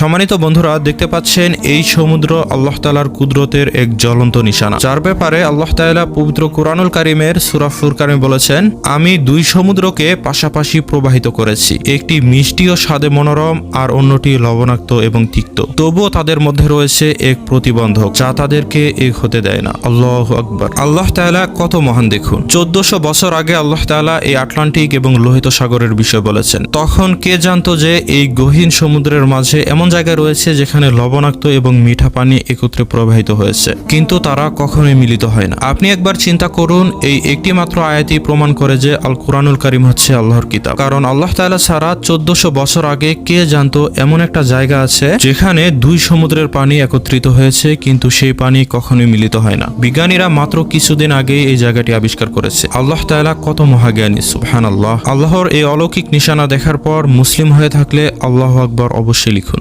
সম্মানিত বন্ধুরা, দেখতে পাচ্ছেন এই সমুদ্র আল্লাহ তালার কুদরতের এক জ্বলন্ত নিশানা। যার ব্যাপারে আল্লাহ তাআলা পবিত্র কুরআনুল কারিমের সূরা ফুরকানে বলেছেন, আমি দুই সমুদ্রকে পাশাপাশি প্রবাহিত করেছি, একটি মিষ্টি ও স্বাদে মনোরম আর অন্যটি লবণাক্ত এবং তিক্ত। তবুও তাদের মধ্যে রয়েছে এক প্রতিবন্ধক, যা তাদেরকে এক হতে দেয় না। আল্লাহ আকবর। আল্লাহ তাআলা কত মহান দেখুন। চোদ্দশো বছর আগে আল্লাহ তাআলা এই আটলান্টিক এবং লোহিত সাগরের বিষয় বলেছেন, তখন কে জানতো যে এই গহীন সমুদ্রের মাঝে এমন জায়গা রয়েছে যেখানে লবণাক্ত এবং মিঠা পানি একত্রে প্রবাহিত হয়েছে। কিন্তু তারা কখনোই মিলিত হয় না। আপনি একবার চিন্তা করুন, এই একটি মাত্র আয়াতই প্রমাণ করে যে আল কোরআনুল কারিম হচ্ছে আল্লাহর কিতাব। কারণ আল্লাহ তাআলা ছাড়া চোদ্দশো বছর আগে কে জানতো এমন একটা জায়গা আছে যেখানে দুই সমুদ্রের পানি একত্রিত হয়েছে, কিন্তু সেই পানি কখনোই মিলিত হয় না। বিজ্ঞানীরা মাত্র কিছুদিন আগে এই জায়গাটি আবিষ্কার করেছে। আল্লাহ তাআলা কত মহাজ্ঞানী সুবহান আল্লাহ আল্লাহর এই অলৌকিক নিশানা দেখার পর মুসলিম হয়ে থাকলে আল্লাহ আকবর অবশ্যই লিখুন।